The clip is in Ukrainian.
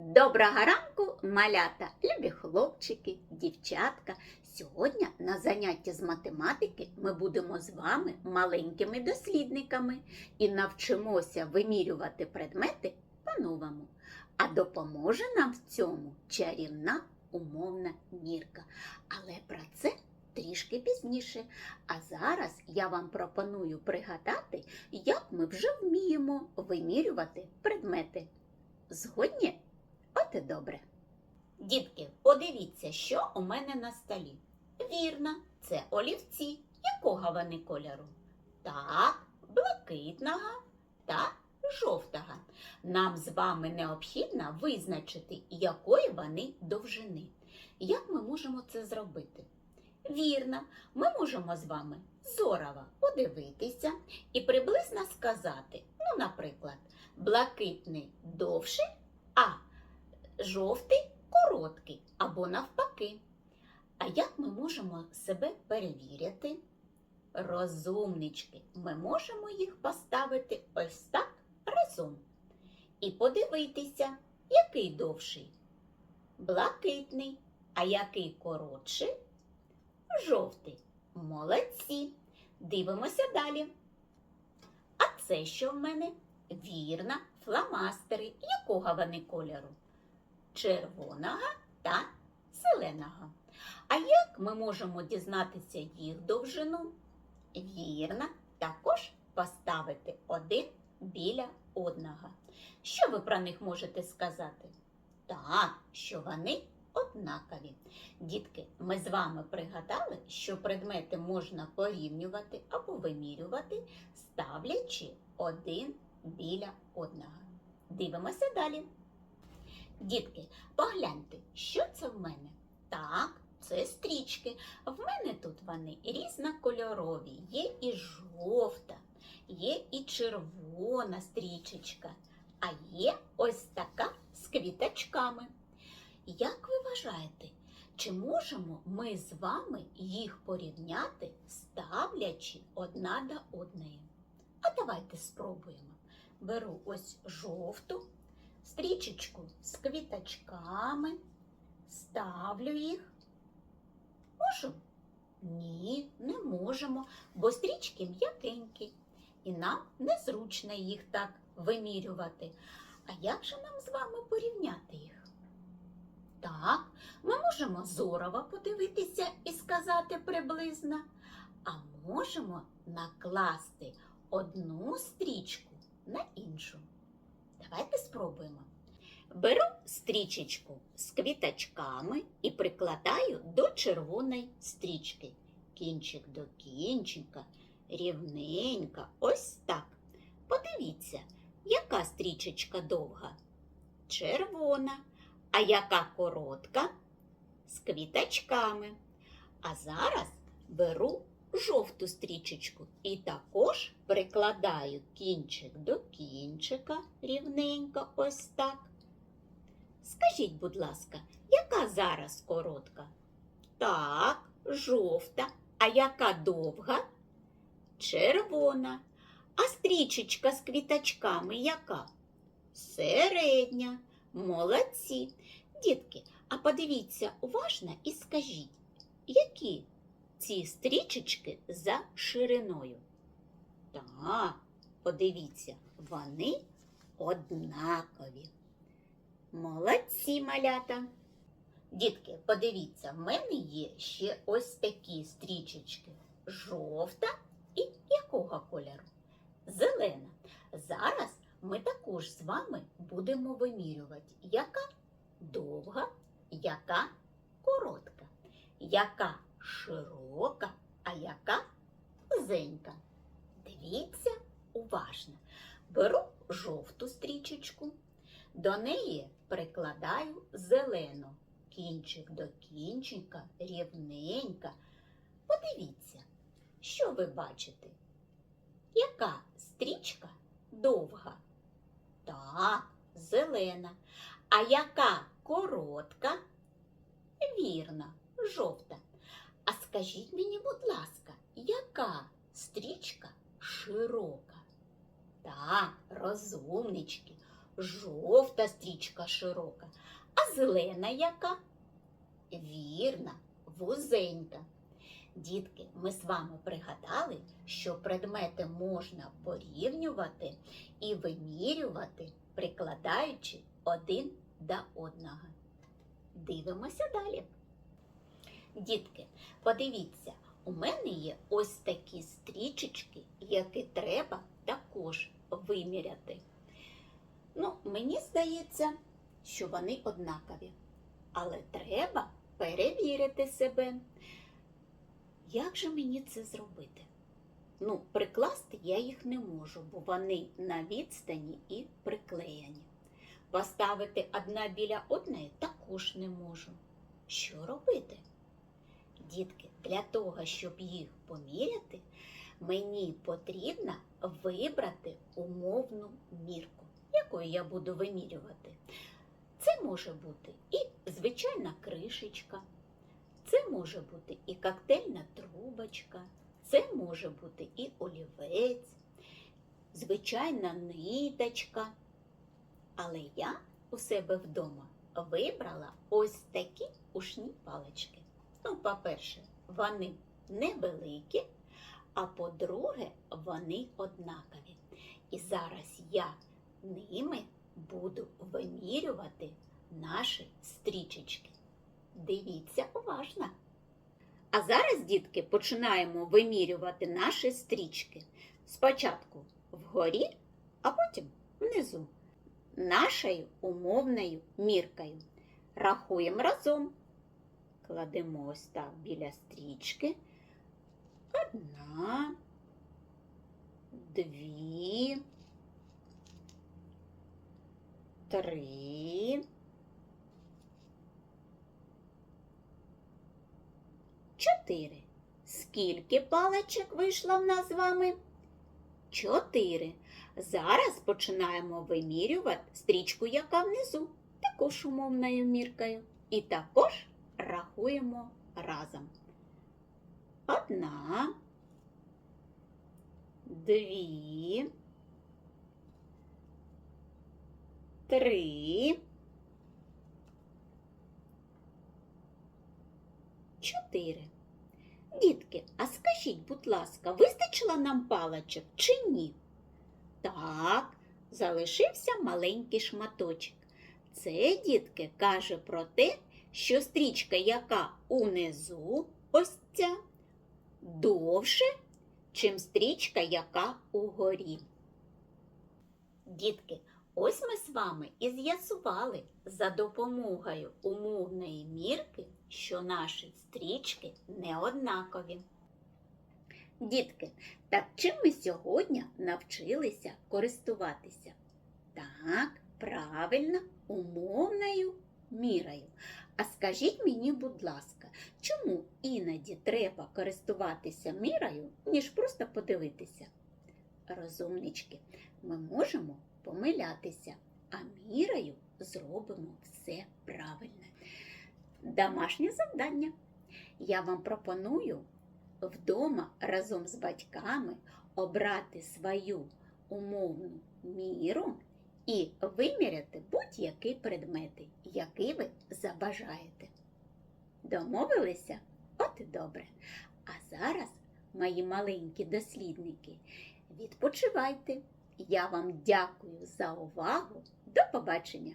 Доброго ранку, малята, любі хлопчики, дівчатка. Сьогодні на занятті з математики ми будемо з вами маленькими дослідниками і навчимося вимірювати предмети по-новому. А допоможе нам в цьому чарівна умовна мірка. Але про це трішки пізніше. А зараз я вам пропоную пригадати, як ми вже вміємо вимірювати предмети. Згодні? От і добре. Дітки, подивіться, що у мене на столі. Вірно, це олівці. Якого вони кольору? Так, блакитного та жовтого. Нам з вами необхідно визначити, якої вони довжини. Як ми можемо це зробити? Вірно, ми можемо з вами зорово подивитися і приблизно сказати, ну, наприклад, блакитний довший, а жовтий короткий або навпаки. А як ми можемо себе перевіряти? Розумнички, ми можемо їх поставити ось так разом і подивитися, який довший. Блакитний, а який коротший? Жовтий. Молодці. Дивимося далі. А це що в мене? Вірно, фломастери. Якого вони кольору? Червоного та зеленого. А як ми можемо дізнатися їх довжину? Вірно, також поставити один біля одного. Що ви про них можете сказати? Так, що вони однакові. Дітки, ми з вами пригадали, що предмети можна порівнювати або вимірювати, ставлячи один біля одного. Дивимося далі. Дітки, погляньте, що це в мене? Так, це стрічки. В мене тут вони різнокольорові. Є і жовта, є і червона стрічечка, а є ось така з квіточками. Як ви вважаєте, чи можемо ми з вами їх порівняти, ставлячи одна до одної? А давайте спробуємо. Беру ось жовту стрічечку з квіточками, ставлю їх. Можу? Ні, не можемо, бо стрічки м'якенькі, і нам незручно їх так вимірювати. А як же нам з вами порівняти їх? Так, ми можемо зорово подивитися і сказати приблизно, а можемо накласти одну стрічку на іншу. Давайте спробуємо. Беру стрічечку з квіточками і прикладаю до червоної стрічки. Кінчик до кінчика, рівненько, ось так. Подивіться, яка стрічечка довга? Червона, а яка коротка? З квіточками. А зараз беру жовту стрічечку і також прикладаю кінчик до кінчика рівненько ось так. Скажіть, будь ласка, яка зараз коротка? Так, жовта. А яка довга? Червона. А стрічечка з квіточками яка? Середня. Молодці. Дітки, а подивіться уважно і скажіть, які ці стрічечки за шириною. Так, подивіться, вони однакові. Молодці малята. Дітки, подивіться, в мене є ще ось такі стрічечки. Жовта і якого кольору? Зелена. Зараз ми також з вами будемо вимірювати, яка довга, яка коротка, яка широка, а яка вузенька. Дивіться уважно. Беру жовту стрічечку, до неї прикладаю зелену. Кінчик до кінчика, рівненька. Подивіться, що ви бачите? Яка стрічка довга? Так, зелена. А яка коротка? Вірна, жовта. А скажіть мені, будь ласка, яка стрічка широка? Так, розумнички. жовта стрічка широка, а зелена яка? Вірна, вузенька. Дітки, ми з вами пригадали, що предмети можна порівнювати і вимірювати, прикладаючи один до одного. Дивимося далі. Дітки, подивіться, у мене є ось такі стрічечки, які треба також виміряти. Ну, мені здається, що вони однакові. Але треба перевірити себе. Як же мені це зробити? Ну, прикласти я їх не можу, бо вони на відстані і приклеєні. Поставити одна біля одної також не можу. Що робити? Дітки, для того, щоб їх поміряти, мені потрібно вибрати умовну мірку, якою я буду вимірювати. Це може бути і звичайна кришечка, це може бути і коктейльна трубочка, це може бути і олівець, звичайна ниточка. Але я у себе вдома вибрала ось такі ушні палички. Ну, по-перше, вони невеликі, а по-друге, вони однакові. І зараз я ними буду вимірювати наші стрічечки. Дивіться уважно. А зараз, дітки, починаємо вимірювати наші стрічки. Спочатку вгорі, а потім внизу. Нашою умовною міркою. Рахуємо разом. Кладемо ось так біля стрічки. Одна, дві, три, чотири. Скільки паличок вийшло в нас з вами? Чотири. Зараз починаємо вимірювати стрічку, яка внизу, також умовною міркою. І також рахуємо разом. Одна, дві, три, чотири. Дітки, а скажіть, будь ласка, вистачило нам паличок чи ні? Так, залишився маленький шматочок. Це, дітки, каже про те, що стрічка, яка унизу, ось ця, довше, чим стрічка, яка угорі. Дітки, ось ми з вами і з'ясували за допомогою умовної мірки, що наші стрічки не однакові. Дітки, так чим ми сьогодні навчилися користуватися? Так, правильно, умовною мірою. А скажіть мені, будь ласка, чому іноді треба користуватися мірою, ніж просто подивитися? Розумнички, ми можемо помилятися, а мірою зробимо все правильно. Домашнє завдання. Я вам пропоную вдома разом з батьками обрати свою умовну міру і виміряти будь-які предмети, які ви забажаєте. Домовилися? От і добре. А зараз, мої маленькі дослідники, відпочивайте. Я вам дякую за увагу. До побачення!